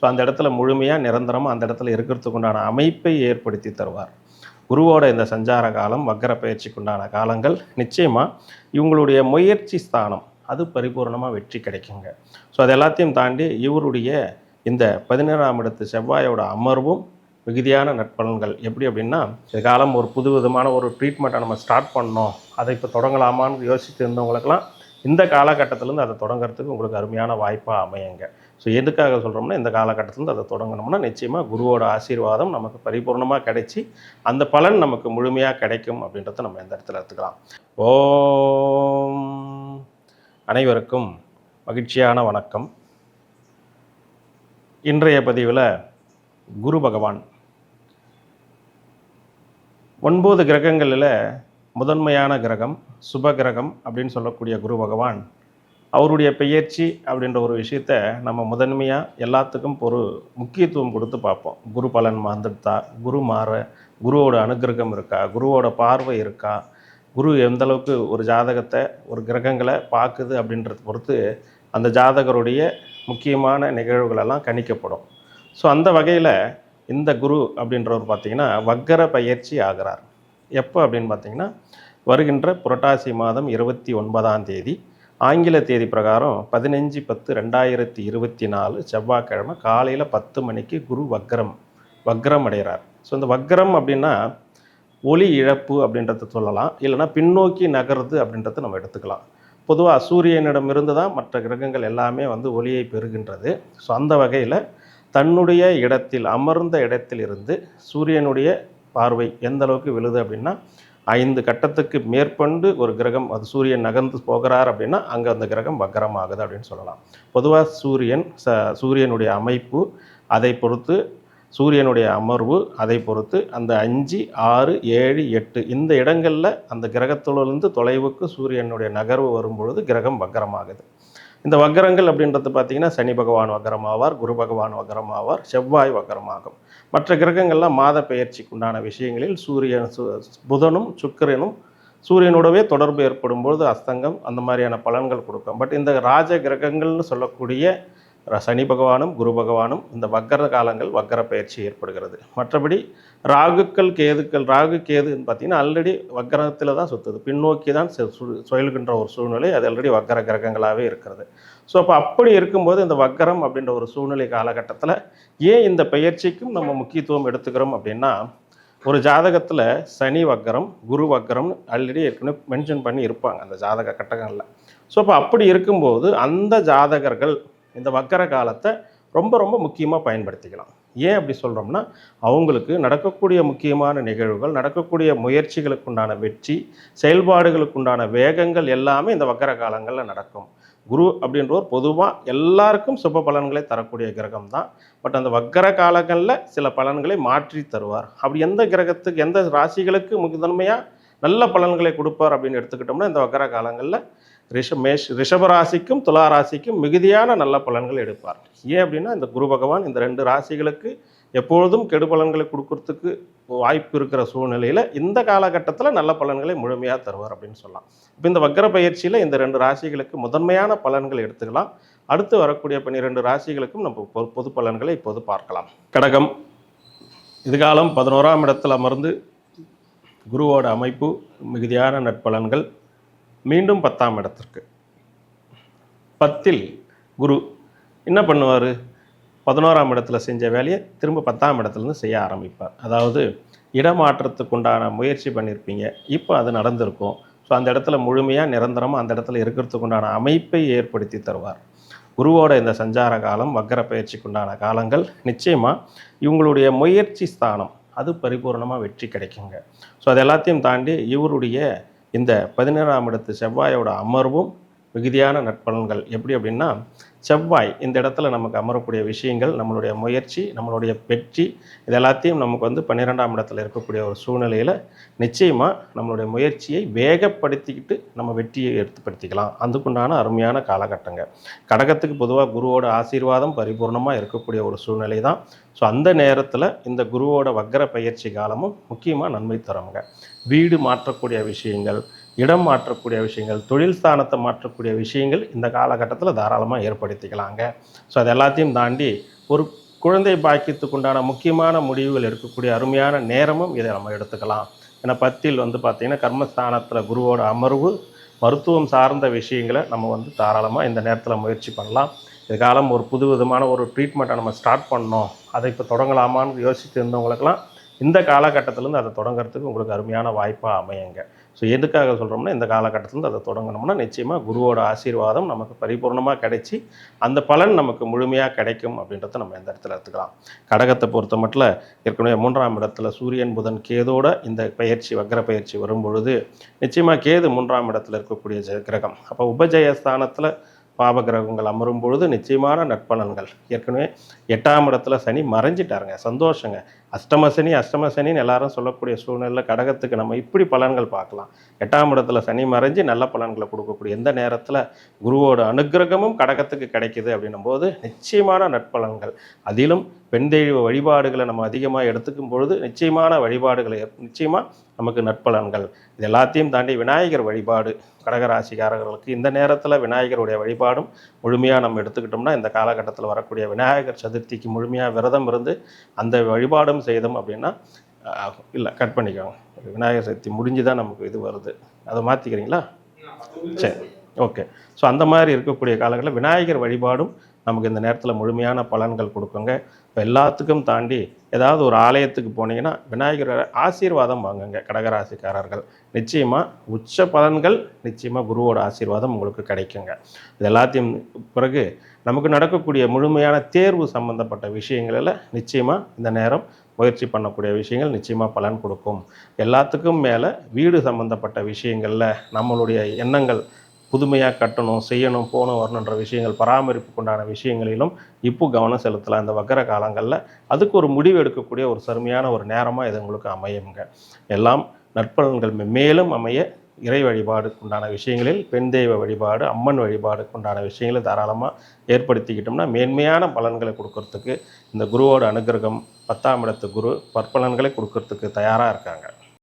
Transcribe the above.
So அந்த இடத்துல முழுமையாக நிரந்தரமாக அந்த இடத்துல இருக்கிறதுக்கு உண்டான அமைப்பை ஏற்படுத்தி தருவார். குருவோட இந்த சஞ்சார காலம் வக்கர பயிற்சிக்குண்டான காலங்கள் நிச்சயமாக இவங்களுடைய முயற்சி ஸ்தானம் அது பரிபூர்ணமாக வெற்றி கிடைக்குங்க. ஸோ அது எல்லாத்தையும் தாண்டி இவருடைய இந்த பதினேழாம் இடத்து செவ்வாயோட அமர்வும் மிகுதியான நட்பலன்கள் எப்படி அப்படின்னா இது காலம் ஒரு புது விதமான ஒரு ட்ரீட்மெண்ட்டை நம்ம ஸ்டார்ட் பண்ணோம். அதை இப்போ தொடங்கலாமான்னு யோசித்து இருந்தவங்களுக்கெல்லாம் இந்த காலகட்டத்திலேருந்து அதை தொடங்குறதுக்கு உங்களுக்கு அருமையான வாய்ப்பாக அமையுங்க. ஸோ எதுக்காக சொல்கிறோம்னா இந்த காலகட்டத்திலேருந்து அதை தொடங்கணும்னா நிச்சயமாக குருவோட ஆசீர்வாதம் நமக்கு பரிபூர்ணமாக கிடைச்சி அந்த பலன் நமக்கு முழுமையாக கிடைக்கும் அப்படின்றத நம்ம இந்த இடத்துல எடுத்துக்கலாம். ஓம். அனைவருக்கும் மகிழ்ச்சியான வணக்கம். இன்றைய பதிவில் குரு பகவான். ஒன்பது கிரகங்களில் முதன்மையான கிரகம் சுப கிரகம் அப்படின்னு சொல்லக்கூடிய குரு பகவான் அவருடைய பெயர்ச்சி அப்படின்ற ஒரு விஷயத்த நம்ம முதன்மையாக எல்லாத்துக்கும் ஒரு முக்கியத்துவம் கொடுத்து பார்ப்போம். குரு பலன் வந்துட்டா குரு மாற குருவோட அனுகிரகம் இருக்கா குருவோட பார்வை இருக்கா குரு எந்த அளவுக்கு ஒரு ஜாதகத்தை ஒரு கிரகங்களை பார்க்குது அப்படின்றத பொறுத்து அந்த ஜாதகருடைய முக்கியமான நிகழ்வுகளெல்லாம் கணிக்கப்படும். ஸோ அந்த வகையில் இந்த குரு அப்படின்றவர் பார்த்திங்கன்னா வக்கர பயிற்சி ஆகிறார். எப்போ அப்படின்னு பார்த்தீங்கன்னா வருகின்ற புரட்டாசி மாதம் இருபத்தி ஒன்பதாம் தேதி ஆங்கில தேதி பிரகாரம் பதினஞ்சு பத்து ரெண்டாயிரத்தி இருபத்தி நாலு செவ்வாய்க்கிழமை காலையில் பத்து மணிக்கு குரு வக்ரம் வக்ரம் அடைகிறார். ஸோ இந்த வக்ரம் அப்படின்னா ஒளி இழப்பு அப்படின்றத சொல்லலாம். இல்லைன்னா பின்னோக்கி நகருது அப்படின்றத நம்ம எடுத்துக்கலாம். பொதுவாக சூரியனிடமிருந்து தான் மற்ற கிரகங்கள் எல்லாமே வந்து ஒளியை பெறுகின்றது. ஸோ அந்த வகையில் தன்னுடைய இடத்தில் அமர்ந்த இடத்தில் இருந்து சூரியனுடைய பார்வை எந்த அளவுக்கு விழுது அப்படின்னா ஐந்து கட்டத்துக்கு மேற்கொண்டு ஒரு கிரகம் அது சூரியன் நகர்ந்து போகிறார் அப்படின்னா அங்கே அந்த கிரகம் வக்கரம் ஆகுது அப்படின்னு சொல்லலாம். பொதுவாக சூரியன் ச சூரியனுடைய அமைப்பு அதை பொறுத்து சூரியனுடைய அமர்வு அதை பொறுத்து அந்த அஞ்சு ஆறு ஏழு எட்டு இந்த இடங்களில் அந்த கிரகத்திலிருந்து தொலைவுக்கு சூரியனுடைய நகர்வு வரும்பொழுது கிரகம் வக்கரமாகுது. இந்த வக்கரங்கள் அப்படின்றது பார்த்தீங்கன்னா சனி பகவான் வக்கரமாவார் குரு பகவான் வக்கரமாவார் செவ்வாய் வக்கரமாகும் மற்ற கிரகங்கள்லாம் மாத பெயர்ச்சிக்கு உண்டான விஷயங்களில் சூரியன் சு புதனும் சுக்கிரனும் சூரியனோடவே தொடர்பு ஏற்படும் பொழுது அஸ்தங்கம் அந்த மாதிரியான பலன்கள் கொடுக்கும். பட் இந்த ராஜ கிரகங்கள்னு சொல்லக்கூடிய சனி பகவானும் குரு பகவானும் இந்த வக்கர காலங்கள் வக்கர பயிற்சி ஏற்படுகிறது. மற்றபடி ராகுக்கள் கேதுக்கள் ராகு கேதுன்னு பார்த்தீங்கன்னா ஆல்ரெடி வக்கரத்தில் தான் சுற்றுது பின்னோக்கி தான் சு- சுழல்கின்ற ஒரு சூழ்நிலை அது ஆல்ரெடி வக்கர கிரகங்களாகவே இருக்கிறது. ஸோ அப்போ அப்படி இருக்கும்போது இந்த வக்கரம் அப்படின்ற ஒரு சூழ்நிலை காலகட்டத்தில் ஏன் இந்த பயிற்சிக்கும் நம்ம முக்கியத்துவம் எடுத்துக்கிறோம் அப்படின்னா ஒரு ஜாதகத்தில் சனி வக்கரம் குரு வக்கரம் ஆல்ரெடி ஏற்கனவே மென்ஷன் பண்ணி இருப்பாங்க அந்த ஜாதக கட்டங்களில் ஸோ அப்போ அப்படி இருக்கும்போது அந்த ஜாதகர்கள் இந்த வக்கர காலத்தை ரொம்ப ரொம்ப முக்கியமாக பயன்படுத்திக்கலாம். ஏன் அப்படி சொல்கிறோம்னா அவங்களுக்கு நடக்கக்கூடிய முக்கியமான நிகழ்வுகள் நடக்கக்கூடிய முயற்சிகளுக்கு உண்டான வெற்றி செயல்பாடுகளுக்கு உண்டான வேகங்கள் எல்லாமே இந்த வக்கர காலங்களில் நடக்கும். குரு அப்படின்றவர் பொதுவாக எல்லாருக்கும் சுப பலன்களை தரக்கூடிய கிரகம் தான். பட் அந்த வக்கர காலங்களில் சில பலன்களை மாற்றி தருவார். அப்படி எந்த கிரகத்துக்கு எந்த ராசிகளுக்கு முதன்மையாக நல்ல பலன்களை கொடுப்பார் அப்படின்னு எடுத்துக்கிட்டோம்னா இந்த வக்கர காலங்களில் ரிஷ மேஷ் ராசிக்கும் துலா ராசிக்கும் மிகுதியான நல்ல பலன்கள் எடுப்பார். ஏன் அப்படின்னா இந்த குரு பகவான் இந்த ரெண்டு ராசிகளுக்கு எப்பொழுதும் கெடு பலன்களை கொடுக்கறதுக்கு வாய்ப்பு இருக்கிற சூழ்நிலையில் இந்த காலகட்டத்தில் நல்ல பலன்களை முழுமையாக தருவார் அப்படின்னு சொல்லலாம். இப்போ இந்த வக்கர பயிற்சியில் இந்த ரெண்டு ராசிகளுக்கு முதன்மையான பலன்கள் எடுத்துக்கலாம். அடுத்து வரக்கூடிய பன்னிரெண்டு ராசிகளுக்கும் நம்ம பொது பொது பலன்களை இப்போது பார்க்கலாம். கடகம் இதுகாலம் பதினோராம் இடத்தில் அமர்ந்து குருவோட அமைப்பு மிகுதியான நற்பலன்கள். மீண்டும் பத்தாம் இடத்திற்கு. பத்தில் குரு என்ன பண்ணுவார்? பதினோராம் இடத்துல செஞ்ச வேலையை திரும்ப பத்தாம் இடத்துலேருந்து செய்ய ஆரம்பிப்பார். அதாவது இடமாற்றத்துக்கு உண்டான முயற்சி பண்ணியிருப்பீங்க இப்போ அது நடந்திருக்கும். ஸோ அந்த இடத்துல முழுமையாக நிரந்தரமாக அந்த இடத்துல இருக்கிறதுக்கு உண்டான அமைப்பை ஏற்படுத்தி தருவார். குருவோட இந்த சஞ்சார காலம் வக்கர பயிற்சிக்குண்டான காலங்கள் நிச்சயமாக இவங்களுடைய முயற்சி ஸ்தானம் அது பரிபூர்ணமாக வெற்றி கிடைக்குங்க. ஸோ அது எல்லாத்தையும் தாண்டி இவருடைய இந்த பதினேழாம் இடத்து செவ்வாயோட அமர்வும் மிகுதியான நற்பலன்கள். எப்படி அப்படின்னா செவ்வாய் இந்த இடத்துல நமக்கு அமரக்கூடிய விஷயங்கள் நம்மளுடைய முயற்சி நம்மளுடைய வெற்றி இது எல்லாத்தையும் நமக்கு வந்து பன்னிரெண்டாம் இடத்துல இருக்கக்கூடிய ஒரு சூழ்நிலையில் நிச்சயமாக நம்மளுடைய முயற்சியை வேகப்படுத்திக்கிட்டு நம்ம வெற்றியை எடுத்துப்படுத்திக்கலாம். அதுக்குண்டான அருமையான காலகட்டங்க. கடகத்துக்கு பொதுவாக குருவோட ஆசீர்வாதம் பரிபூர்ணமாக இருக்கக்கூடிய ஒரு சூழ்நிலை தான். ஸோ அந்த நேரத்தில் இந்த குருவோட வக்கர பயிற்சி காலமும் முக்கியமாக நன்மை தருங்க வீடு மாற்றக்கூடிய விஷயங்கள் இடம் மாற்றக்கூடிய விஷயங்கள் தொழில் ஸ்தானத்தை மாற்றக்கூடிய விஷயங்கள் இந்த காலகட்டத்தில் தாராளமாக ஏற்படுத்திக்கலாங்க. ஸோ அது எல்லாத்தையும் தாண்டி ஒரு குழந்தை பாக்கியத்துக்கு உண்டான முக்கியமான முடிவுகள் எடுக்கக்கூடிய அருமையான நேரமும் இதை நம்ம எடுத்துக்கலாம். ஏன்னா பத்தில் வந்து பார்த்திங்கன்னா கர்மஸ்தானத்தில் குருவோட அமர்வு மருத்துவம் சார்ந்த விஷயங்களை நம்ம வந்து தாராளமாக இந்த நேரத்தில் முயற்சி பண்ணலாம். இது காலம் ஒரு புது விதமான ஒரு ட்ரீட்மெண்ட்டை நம்ம ஸ்டார்ட் பண்ணோம். அதை இப்போ தொடங்கலாமான்னு யோசித்து இருந்தவங்களுக்கெல்லாம் இந்த காலகட்டத்திலேருந்து அதை தொடங்குறதுக்கு உங்களுக்கு அருமையான வாய்ப்பாக அமையுங்க. ஸோ எதுக்காக சொல்கிறோம்னா இந்த காலகட்டத்திலேருந்து அதை தொடங்கணும்னா நிச்சயமாக குருவோட ஆசீர்வாதம் நமக்கு பரிபூர்ணமாக கிடைச்சி அந்த பலன் நமக்கு முழுமையாக கிடைக்கும் அப்படின்றத நம்ம இந்த இடத்துல எடுத்துக்கலாம். கடகத்தை பொறுத்த மட்டும் ஏற்கனவே மூன்றாம் இடத்துல சூரியன் புதன் கேதோட இந்த பயிற்சி வக்ர பயிற்சி வரும்பொழுது நிச்சயமாக கேது மூன்றாம் இடத்துல இருக்கக்கூடிய கிரகம். அப்போ உபஜயஸ்தானத்தில் பாப கிரகங்கள் அமரும் பொழுது நிச்சயமான நற்பலன்கள். ஏற்கனவே எட்டாம் இடத்துல சனி மறைஞ்சிட்டாருங்க சந்தோஷங்க. அஷ்டமசனி அஷ்டமசனின்னு எல்லாரும் சொல்லக்கூடிய சூழ்நிலை கடகத்துக்கு நம்ம இப்படி பலன்கள் பார்க்கலாம். எட்டாம் இடத்துல சனி மறைஞ்சு நல்ல பலன்களை கொடுக்கக்கூடிய எந்த நேரத்தில் குருவோட அனுக்கிரகமும் கடகத்துக்கு கிடைக்கிது அப்படின்னும் போது நிச்சயமான நற்பலன்கள். அதிலும் பெண் தெய்வ வழிபாடுகளை நம்ம அதிகமாக எடுத்துக்கும் பொழுது நிச்சயமான வழிபாடுகளை நிச்சயமாக நமக்கு நற்பலன்கள். இது எல்லாத்தையும் தாண்டி விநாயகர் வழிபாடு கடகராசிக்காரர்களுக்கு இந்த நேரத்தில் விநாயகருடைய வழிபாடும் முழுமையாக நம்ம எடுத்துக்கிட்டோம்னா இந்த காலகட்டத்தில் வரக்கூடிய விநாயகர் சதுர்த்திக்கு முழுமையாக விரதம் இருந்து அந்த வழிபாடும் செய்தோம் அப்படின்னா இல்லை கட் பண்ணிக்கோங்க. விநாயகர் சதுர்த்தி முடிஞ்சு தான் நமக்கு இது வருது. அதை மாற்றிக்கிறீங்களா சரி ஓகே ஸோ அந்த மாதிரி இருக்கக்கூடிய காலங்களில் விநாயகர் வழிபாடும் நமக்கு இந்த நேரத்தில் முழுமையான பலன்கள் கொடுக்குங்க. இப்போ எல்லாத்துக்கும் தாண்டி ஏதாவது ஒரு ஆலயத்துக்கு போனீங்கன்னா விநாயகர் ஆசீர்வாதம் வாங்குங்க கடகராசிக்காரர்கள். நிச்சயமாக உச்ச பலன்கள் நிச்சயமாக குருவோட ஆசீர்வாதம் உங்களுக்கு கிடைக்குங்க. இது எல்லாத்தையும் பிறகு நமக்கு நடக்கக்கூடிய முழுமையான தேர்வு சம்பந்தப்பட்ட விஷயங்களில் நிச்சயமாக இந்த நேரம் முயற்சி பண்ணக்கூடிய விஷயங்கள் நிச்சயமாக பலன் கொடுக்கும். எல்லாத்துக்கும் மேலே வீடு சம்பந்தப்பட்ட விஷயங்களில் நம்மளுடைய எண்ணங்கள் புதுமையாக கட்டணும் செய்யணும் போகணும் வரணுன்ற விஷயங்கள் பராமரிப்புக்கு உண்டான விஷயங்களிலும் இப்போ கவனம் செலுத்தலாம். இந்த வக்கர காலங்களில் அதுக்கு ஒரு முடிவு எடுக்கக்கூடிய ஒரு சருமையான ஒரு நேரமாக இது உங்களுக்கு அமையுங்க. எல்லாம் நற்பலன்கள் மேலும் அமைய இறை வழிபாடுக்குண்டான விஷயங்களில் பெண் தெய்வ வழிபாடு அம்மன் வழிபாடுக்குண்டான விஷயங்களை தாராளமாக ஏற்படுத்திக்கிட்டோம்னா மேன்மையான பலன்களை கொடுக்கறதுக்கு இந்த குருவோட அனுகிரகம் பத்தாம் இடத்து குரு பற்பலன்களை கொடுக்கறதுக்கு தயாராக இருக்காங்க.